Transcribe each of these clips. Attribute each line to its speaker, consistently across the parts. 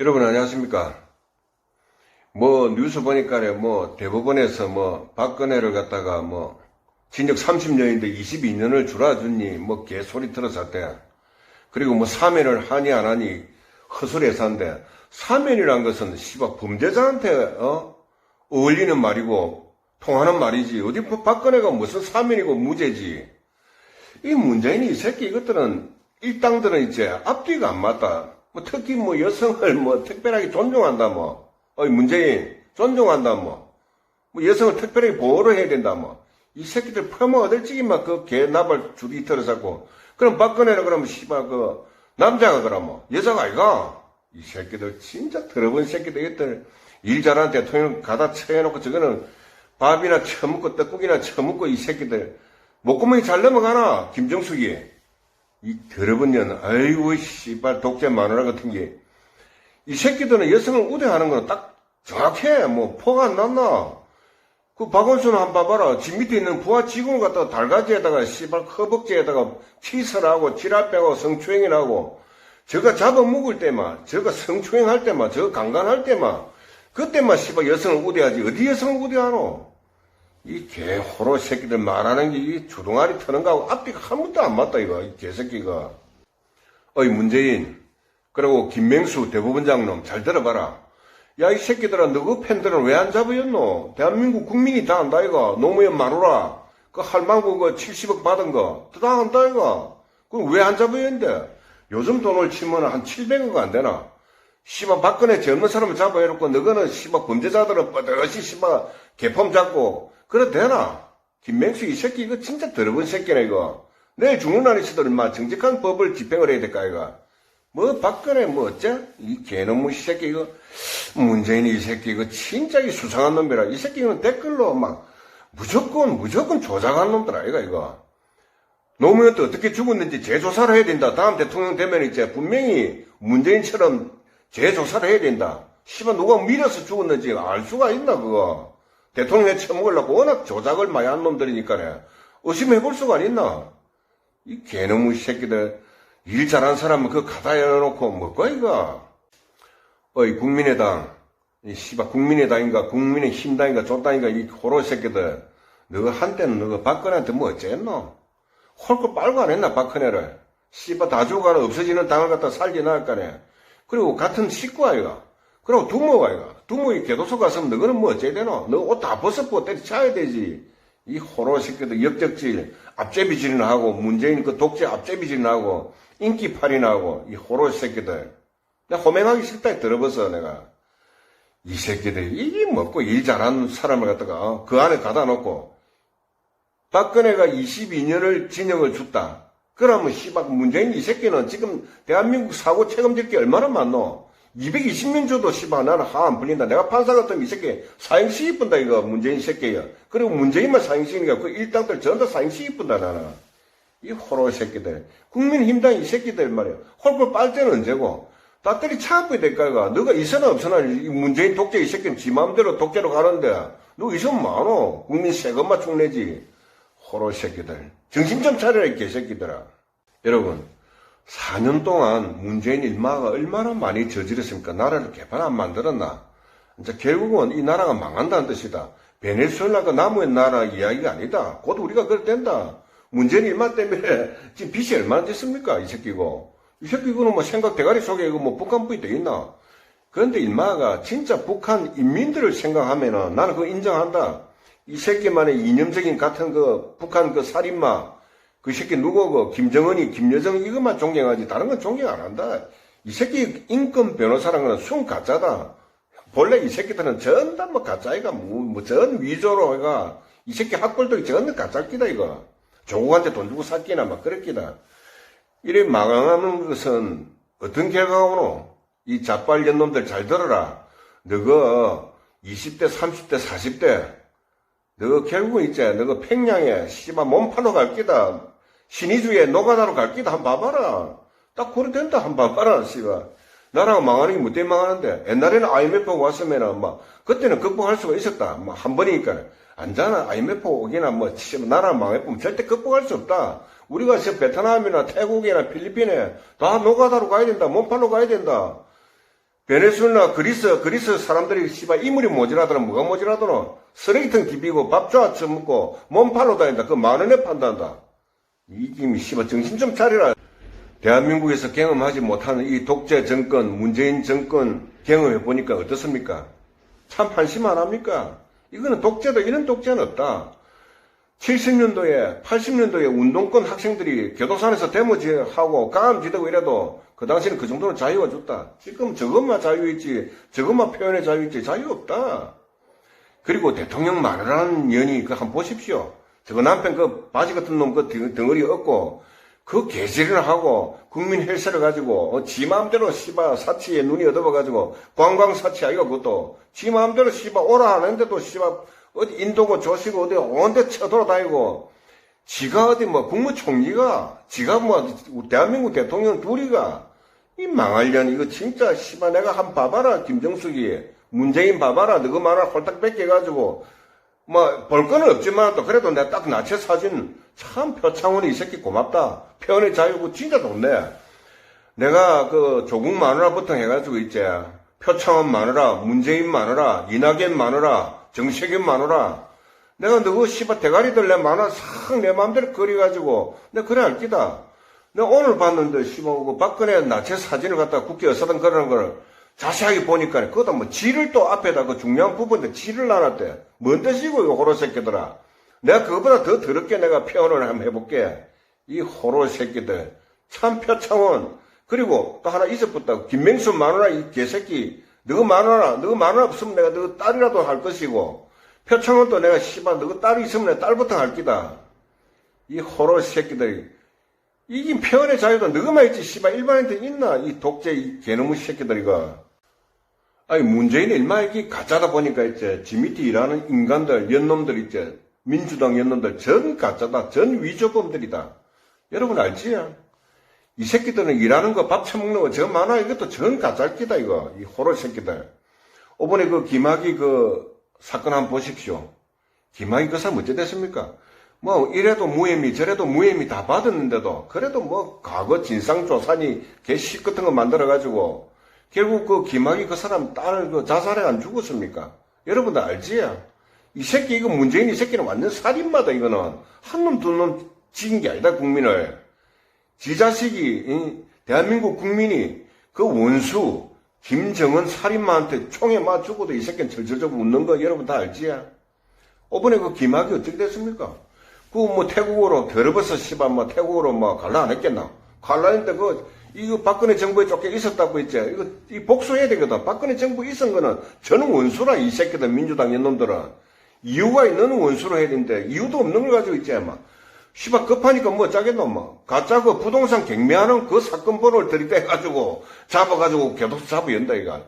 Speaker 1: 여러분 안녕하십니까? 뭐 뉴스 보니까 뭐 대법원에서 뭐 박근혜를 갖다가 뭐 징역 30년인데 22년을 줄여주니 뭐 개소리 들어서 대. 그리고 뭐 사면을 하니 안 하니 허술해서 한데 사면이란 것은 씨발 범죄자한테 어? 어울리는 말이고 통하는 말이지. 어디 뭐 박근혜가 무슨 사면이고 무죄지. 이 문재인이 이 새끼 이것들은 일당들은 이제 앞뒤가 안 맞다. 뭐 특히 뭐 여성을 뭐 특별하게 존중한다 뭐. 어이 문재인 존중한다 뭐. 뭐 여성을 특별하게 보호를 해야 된다 뭐. 이 새끼들 퍼머 얻을지기만 그 개 나발 줄이 들어서고. 그럼 박근혜는 그러면 씨발 그 남자가 그러면 여자가 아이가. 이 새끼들 진짜 더러운 새끼들 이것들 일 잘하는 대통령 가다 쳐해놓고 저거는 밥이나 처먹고 떡국이나 처먹고 이 새끼들 목구멍이 잘 넘어가나 김정숙이 이 더러운 년 아이고 씨발 독재 마누라 같은 게. 이 새끼들은 여성을 우대하는 거는 딱 정확해. 뭐 포가 안 났나? 그 박원순 한 번 봐봐라. 집 밑에 있는 부하 직원을 갖다가 달가지에다가 씨발 허벅지에다가 치설하고 지랄 빼고 성추행이라고. 저가 잡아먹을 때만 저가 성추행할 때만 저 강간할 때만 그때만 씨발 여성을 우대하지. 어디 여성을 우대하노 이 개호로 새끼들 말하는 게 이 주둥아리 터는 거하고 앞뒤가 한 번도 안 맞다 이거 이 개새끼가. 어이 문재인. 그리고 김맹수 대법원 장 놈 잘 들어봐라. 야 이 새끼들아 너그 팬들은 왜 안 잡아였노? 대한민국 국민이 다 안다 이거. 노무현 마누라. 그 할망구 그 70억 받은 거다 안다 이거. 그럼 왜 안 잡아였는데? 요즘 돈을 치면 한 700억 안 되나? 씨발 박근혜 젊은 사람을 잡아해놓고 너거는 씨발 범죄자들은 뻗어시 씨발 개폼 잡고 그래 되나? 김맹수 이 새끼 이거 진짜 더러운 새끼네 이거. 내일 죽는 날이 시들 인마 정직한 법을 집행을 해야 될까 이거. 뭐 박근혜 뭐 어째? 이 개놈의 새끼 이거 문재인이 이 새끼 이거 진짜 이 수상한 놈이라 이 새끼는 댓글로 막 무조건 무조건 조작한 놈들 아 이거 이거. 노무현 때 어떻게 죽었는지 재조사를 해야 된다. 다음 대통령 되면 이제 분명히 문재인처럼 재조사를 해야 된다. 씨발 누가 밀어서 죽었는지 알 수가 있나 그거. 대통령에 처먹으려고 워낙 조작을 많이 한 놈들이니까네. 의심해 볼 수가 있나? 이 개놈의 새끼들, 일 잘한 사람은 그 가다 열어놓고 뭐고, 이거? 어이, 국민의당, 이 씨발, 국민의당인가, 국민의힘당인가, 족당인가, 이 호로 새끼들, 너가 한때는 너가 박근혜한테 뭐 어쨌노? 홀걸 빨고 안 했나, 박근혜를? 씨발, 다 죽어가는 없어지는 당을 갖다 살게 나을까네. 그리고 같은 식구 아이가. 그리고 두모가 이가 두모이 개도소 갔으면 너거는 뭐 어째야 되노? 너 옷 다 벗어보고 때려쳐야 되지. 이 호로 새끼들 역적질, 앞제비질이나 하고, 문재인 그 독재 앞제비질이나 하고, 인기팔이나 하고, 이 호로 새끼들. 내가 호맹하기 싫다 들어봤어, 내가. 이 새끼들, 이게 먹고 일 잘하는 사람을 갖다가, 어? 그 안에 가다 놓고, 박근혜가 22년을 진영을 줬다. 그러면 씨발 문재인 이 새끼는 지금 대한민국 사고 책임질 게 얼마나 많노? 220년 줘도 씨발 나는 하안 풀린다. 내가 판사 같으면 이 새끼 사형시 이쁜다 이거 문재인 새끼야. 그리고 문재인만 사형시니까 그 일당들 전부 다 사형시 이쁜다 나는. 이 호로 새끼들. 국민힘당 이 새끼들 말이야. 홀걸 빨 때는 언제고. 다들이 차압이 될까 이가 너가 있으나 없으나 이 문재인 독재 이 새끼는 지 마음대로 독재로 가는데 너 있으면 많어. 국민 세금만 축내지. 호로 새끼들. 정신 좀 차려라 이 개새끼들아. 여러분 4년 동안 문재인 일마가 얼마나 많이 저질렀습니까? 나라를 개판 안 만들었나? 이제 결국은 이 나라가 망한다는 뜻이다. 베네수엘라가 나무의 나라 이야기가 아니다. 곧 우리가 그럴 된다. 문재인 일마 때문에 지금 빚이 얼마나 됐습니까? 이 새끼고. 이 새끼고는 뭐 생각 대가리 속에 이거 뭐 북한부이 돼 있나? 그런데 일마가 진짜 북한 인민들을 생각하면은 나는 그거 인정한다. 이 새끼만의 이념적인 같은 그 북한 그 살인마 그 새끼 누구고 김정은이 김여정 이것만 존경하지 다른 건 존경 안 한다. 이 새끼 인권 변호사라는 건 순 가짜다. 본래 이 새끼들은 전 다 뭐 가짜이가 뭐전 위조로 해가 이 새끼 학벌도 전부 가짜끼다 이거. 조국한테 돈 주고 샀기나 막 그랬기다. 이래 망하는 것은 어떤 결과가 오노? 이 자빨 년 놈들 잘 들어라. 너가 20대, 30대, 40대 너 결국은 있지. 너가 평양에 씨발 몸 팔러 갈 끼다. 신의주에 노가다로 갈 끼다 한번 봐봐라. 딱 그래 된다 한번 봐봐라 씨발. 나라가 망하는 게뭐 때문에 망하는데 옛날에는 IMF 왔으면은 막 그때는 극복할 수가 있었다. 뭐한 번이니까 안잖아. IMF 오기나 뭐 나라 망해보면 절대 극복할 수 없다. 우리가 저 베트남이나 태국이나 필리핀에 다 노가다로 가야 된다. 몸 팔러 가야 된다. 베네수엘라 그리스 그리스 사람들이 씨발 이물이 모자라더라 뭐가 모자라더라 쓰레기통 디비고 밥 좋아 처먹고 몸 팔러 다닌다 그 만 원에 판단다 이 김이 씨발 정신 좀 차리라 대한민국에서 경험하지 못하는 이 독재 정권 문재인 정권 경험해 보니까 어떻습니까 참 한심 안 합니까 이거는 독재도 이런 독재는 없다 70년도에 80년도에 운동권 학생들이 교도소에서 데모지하고 가암지대고 이래도 그 당시에는 그 정도는 자유가 줬다. 지금 저것만 자유있지 저것만 표현의 자유있지 자유 없다. 그리고 대통령 말하라는 년이 그 한번 보십시오. 저거 남편 그 바지 같은 놈 그 덩어리 얻고 그 개질을 하고 국민 헬스를 가지고 어, 지 마음대로 씨바 사치에 눈이 어두워가지고 관광 사치 아이가 그것도 지 마음대로 씨바 오라 하는데도 씨바 어디 인도고 조시고 어디 온데 쳐돌아다니고 지가 어디 뭐 국무총리가 지가 뭐 대한민국 대통령 둘이가 이 망할년 이거 진짜 씨바 내가 한 봐봐라 김정숙이 문재인 봐봐라 너그 말을 홀딱 뺏겨가지고 뭐 볼 거는 없지만 또 그래도 내가 딱 나체 사진 참 표창원이 이 새끼 고맙다. 표현의 자유고 진짜 좋네. 내가 그 조국 마누라부터 해가지고 있지 표창원 마누라 문재인 마누라 이낙연 마누라 정세균 마누라. 내가 너그 씨발 대가리들 내 마누라 싹내 마음대로 그려가지고 내가 그래 알기다. 내가 오늘 봤는데 씨발 그 박근혜 나체 사진을 갖다 국회 의사당 그러는 걸 자세하게 보니까 그거다 뭐 지를 또 앞에다 그 중요한 부분인데 지를 놔놨대. 뭔 뜻이고 이거 호로 새끼들아? 내가 그거보다 더 더럽게 내가 표현을 한번 해볼게. 이 호로 새끼들. 참 표창원. 그리고 또 하나 있었부터 김명수 마누라 이 개새끼. 너가 마누라 너가 마누라 없으면 내가 너 딸이라도 할 것이고. 표창원도 내가 씨발 너가 딸이 있으면 내가 딸부터 할 기다. 이 호로 새끼들 이 이긴 표현의 자유도 너가만 있지 씨발. 일반인들 있나? 이 독재 이 개놈의 새끼들이가. 아니 문재인이 일마 이게 가짜다 보니까 이제 지 밑에 일하는 인간들 연놈들 있지 민주당 연놈들 전 가짜다 전 위조범들이다. 여러분 알지요? 이 새끼들은 일하는 거 밥 처먹는 거 저 많아? 이것도 전 가짜기다 이거. 이 호로 새끼들. 이번에 그 김학의 그 사건 한번 보십시오. 김학의 그 사람 어째 됐습니까? 뭐 이래도 무혐의 저래도 무혐의 다 받았는데도 그래도 뭐 과거 진상조사니 개시 같은 거 만들어 가지고 결국 그 김학의 그 사람 딸을 그 자살해 안 죽었습니까? 여러분들 알지요? 이 새끼 이거 문재인 이 새끼는 완전 살인마다 이거는 한 놈 두놈 죽인 게 아니다 국민을 지 자식이 이 대한민국 국민이 그 원수 김정은 살인마한테 총에 맞 죽어도 이 새끼는 절절절 웃는 거 여러분 다 알지요? 이번에 그 김학이 어떻게 됐습니까? 그뭐 태국어로 더러버서 씨발 뭐 태국어로 뭐 갈라 안 했겠나? 갈라 했는데 그 이거 박근혜 정부에 쫓겨 있었다고 했지. 이거 이 복수해야 되거든. 박근혜 정부 있은 거는 저는 원수라 이 새끼들 민주당 연놈들은 이유가 있는 원수로 해야 되는데 이유도 없는 걸 가지고 있지 막. 씨발 급하니까 뭐 짜겠노 뭐. 가짜 그 부동산 경매하는 그 사건 번호를 들이대가지고 잡아가지고 교도소 잡아 연다 이거.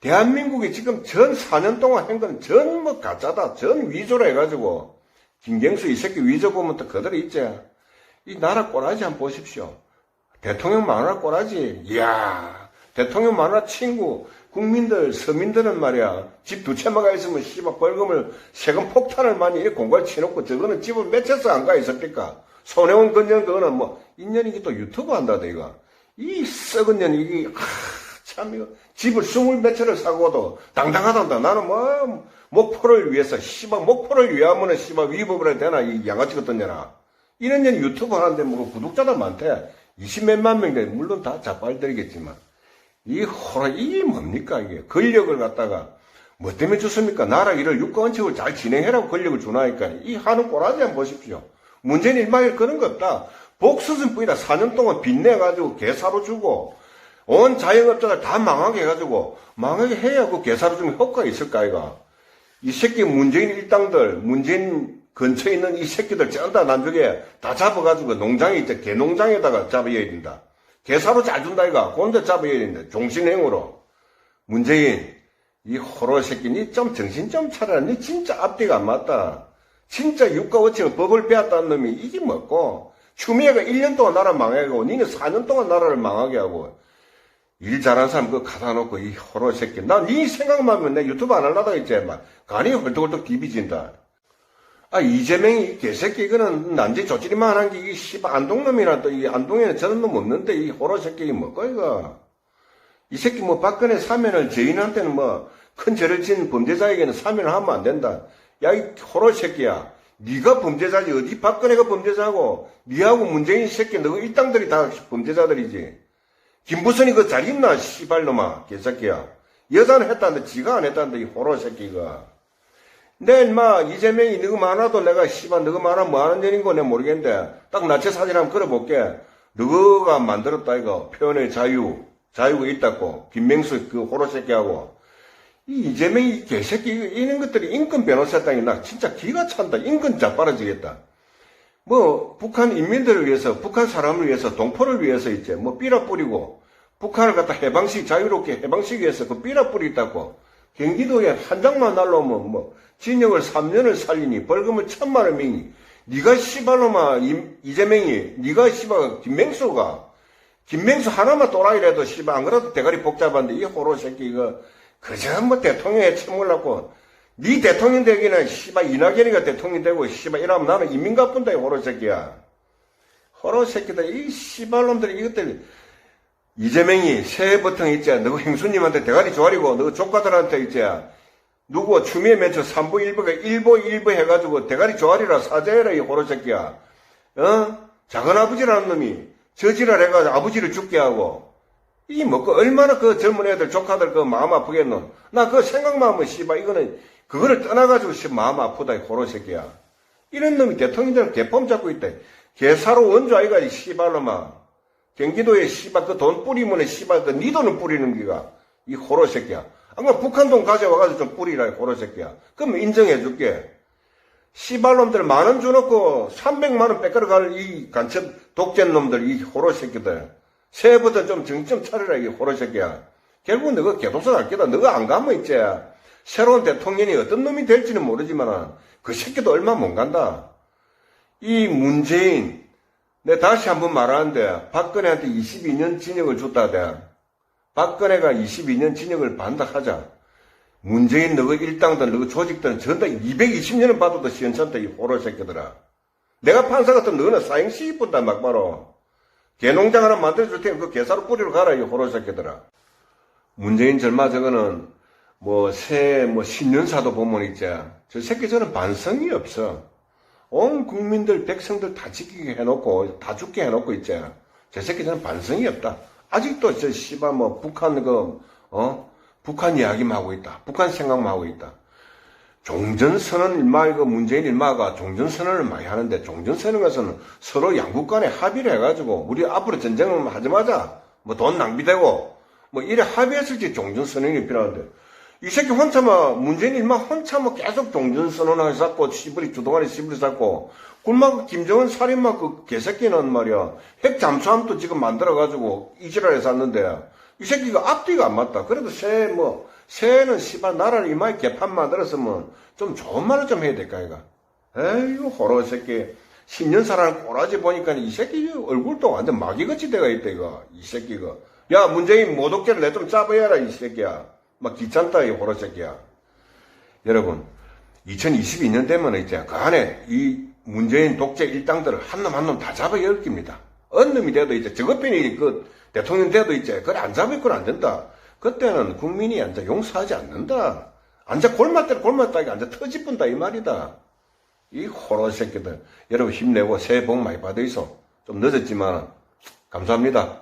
Speaker 1: 대한민국이 지금 전 4년 동안 한 건 전 뭐 가짜다. 전 위조라 해가지고 김경수 이 새끼 위조 보면 또 그대로 있지. 이 나라 꼬라지 한번 보십시오. 대통령 마누라 꼬라지. 이야, 대통령 마누라 친구, 국민들, 서민들은 말이야. 집 두 채마가 있으면 씨발 벌금을 세금 폭탄을 많이 공갈 치놓고 저거는 집을 몇 채서 안 가 있었겠까. 손해원 건전 그거는 뭐 인연이기 또 유튜브 한다다 이거. 이 썩은 년 이게 하, 참 이거 집을 스물 몇 채를 사고도 당당하단다. 나는 뭐 목표를 위해서 씨발 목표를 위하면은 씨발 위법을 해야 되나 이 양아치 같은 년아. 이런 년 유튜브 하는데 뭐 구독자도 많대. 20몇만 명인데 물론 다 자빨들이겠지만 이 호라 이게 뭡니까 이게 권력을 갖다가 뭐 때문에 줬습니까? 나라 일을 육가원칙을 잘 진행해라고 권력을 주나니까 이 하는 꼬라지 한번 보십시오. 문재인 일망에 그런 거 없다. 복수선 뿐이다. 4년 동안 빚내가지고 개사로 주고 온 자영업자들 다 망하게 해가지고 망하게 해야 그 개사로 주면 효과가 있을까 이가. 이 새끼 문재인 일당들 문재인 근처에 있는 이 새끼들 전부 다 나중에 다 잡아가지고 농장에 있죠. 개농장에다가 잡아야 된다. 개사로 잘 준다 이가. 그런데 잡아야 된다. 종신행으로. 문재인 이 호로 새끼니 좀 정신 좀 차려라. 니 진짜 앞뒤가 안 맞다. 진짜 육가오칭 법을 배웠다는 놈이 이게 뭐고 추미애가 1년 동안 나라 망하게 하고 니는 4년 동안 나라를 망하게 하고 일 잘하는 사람 그거 갖다 놓고 이 호로 새끼 난네 생각만 하면 내 유튜브 안 하려다 했지 막 간이 헐떡헐떡 디비진다 아 이재명이 이 개새끼 이거는 난지 조지리만 한 게 이 씨발 안동놈이라 또이 안동에는 저런 놈 없는데 이 호로 새끼 뭐고 이거 이 새끼 뭐 박근혜 사면을 죄인한테는 뭐 큰 죄를 진 범죄자에게는 사면을 하면 안 된다. 야 이 호로 새끼야. 네가 범죄자지 어디 박근혜가 범죄자고 니하고 문재인 새끼 너 일당들이 다 범죄자들이지. 김부선이 그잘 있나 씨발놈아 개새끼야. 여자는 했다는데 지가 안 했다는데 이 호로 새끼가. 내 인마 이재명이 너가 많아도 내가 씨발 너가 많아 뭐 하는 년인고 내가 모르겠는데 딱 나체 사진 한번 걸어볼게. 너가 만들었다 이거 표현의 자유 자유가 있다고 김명수 그 호로 새끼하고 이 이재명이 이 개새끼 이런 것들이 인권 변호사당이 나 진짜 기가 찬다 인권 자빠라지겠다. 뭐 북한 인민들을 위해서 북한 사람을 위해서 동포를 위해서 이제 뭐 삐라 뿌리고 북한을 갖다 해방식 자유롭게 해방시기 위해서 그 삐라 뿌리다고. 경기도에 한 장만 날라오면 뭐 진역을 3년을 살리니 벌금을 천만 원이니 씨발놈아 이- 이재명이 네가 씨발 김맹수가. 김맹수 하나만 또라이라도 씨발 안 그래도 대가리 복잡한데 이 호로 새끼 이거 그저 뭐 대통령에 채물라고 네 대통령 되기는 씨발 이낙연이가 대통령 되고 씨발 이러면 나는 이민 가 뿐다 이 호로 새끼야. 호로 새끼들 이 씨발 놈들 이것들. 이재명이 새해부터 있지 너 행수님한테 대가리 조아리고 너 조카들한테 있지 누구 추미애 맨처 3부 1부가 1부 1부 해가지고 대가리 조아리라 사죄해라 이 호로 새끼야. 어? 작은 아버지라는 놈이 저지랄 해가지고 아버지를 죽게 하고. 이뭐그 얼마나 그 젊은 애들 조카들 그 마음 아프겠노? 나 그 생각만 하면 씨발 이거는 그거를 떠나가지고 씨 마음 아프다 이 호로 새끼야 이런 놈이 대통령처럼 개펌 잡고 있다 개사로 원조 아이가 이 씨발놈아 경기도에 씨발 그 돈 뿌리면 씨발 그네 돈을 뿌리는 기가 이 호로 새끼야. 아까 북한 돈 가져와가지고 좀 뿌리라 이 호로 새끼야. 그럼 인정해줄게. 씨발놈들 만원 주놓고 300만 원 뺏겨갈 이 간첩 독재 놈들 이 호로 새끼들. 새해부터 좀좀 차려라 이 호로 새끼야. 결국 너가 개도선 할 게다. 너가 안 가면 있지. 새로운 대통령이 어떤 놈이 될지는 모르지만 그 새끼도 얼마 못 간다. 이 문재인 내 다시 한번 말하는데 박근혜한테 22년 징역을 줬다대. 박근혜가 22년 징역을 반박하자. 문재인 너그 일당들 너그 조직들은 전다 220년을 받아도 시원찮다 이 호로 새끼들아. 내가 판사 같은 너는 사형시 이쁜다 막바로. 개농장 하나 만들어줄 테니 그 개사로 뿌리러 가라 이 호로 새끼들아. 문재인 젊아 저거는 뭐 새 뭐 신년사도 보면 있지. 저 새끼 저는 반성이 없어. 온 국민들, 백성들 다 지키게 해놓고, 다 죽게 해놓고 있잖아. 저 새끼 저는 반성이 없다. 아직도 저 씨발 뭐 북한 그, 어? 북한 이야기만 하고 있다. 북한 생각만 하고 있다. 종전선언 일마, 이거 문재인 일마가 종전선언을 많이 하는데, 종전선언 에서는 서로 양국 간에 합의를 해가지고, 우리 앞으로 전쟁을 하지 마자. 뭐 돈 낭비되고, 뭐 이래 합의했을지 종전선언이 필요한데, 이 새끼 혼자만 문재인 일만 혼자만 계속 종전선언을 쌓고 시부리 주동아리 시부리 쌓고 굴막 김정은 살인마 그 개새끼는 말이야. 핵 잠수함도 지금 만들어가지고 이지랄에 샀는데 이 새끼가 앞뒤가 안 맞다. 그래도 새 뭐 새는 씨발 나라를 이마에 개판 만들었으면 좀 좋은 말을 좀 해야 될까 이가. 에이구 호로 새끼. 10년 살아는 꼬라지 보니까 이 새끼 얼굴도 완전 마귀같이 돼가 있다 이거. 이 새끼가. 야 문재인 모독죄를 내 좀 짜봐야라 이 새끼야 막 귀찮다 이 호로 새끼야. 여러분 2022년 되면 이제 그 안에 이 문재인 독재 일당들을 한 놈 한 놈 다 잡아 열깁니다. 어느 놈이 돼도 이제 저것뿐이 그 대통령 돼도 이제 그래 안 잡을 건 안 된다. 그때는 국민이 앉아 용서하지 않는다. 앉아 골맞대로 골맞다기 앉아 터집분다 이 말이다. 이 호로 새끼들. 여러분 힘내고 새해 복 많이 받으이소. 좀 늦었지만 감사합니다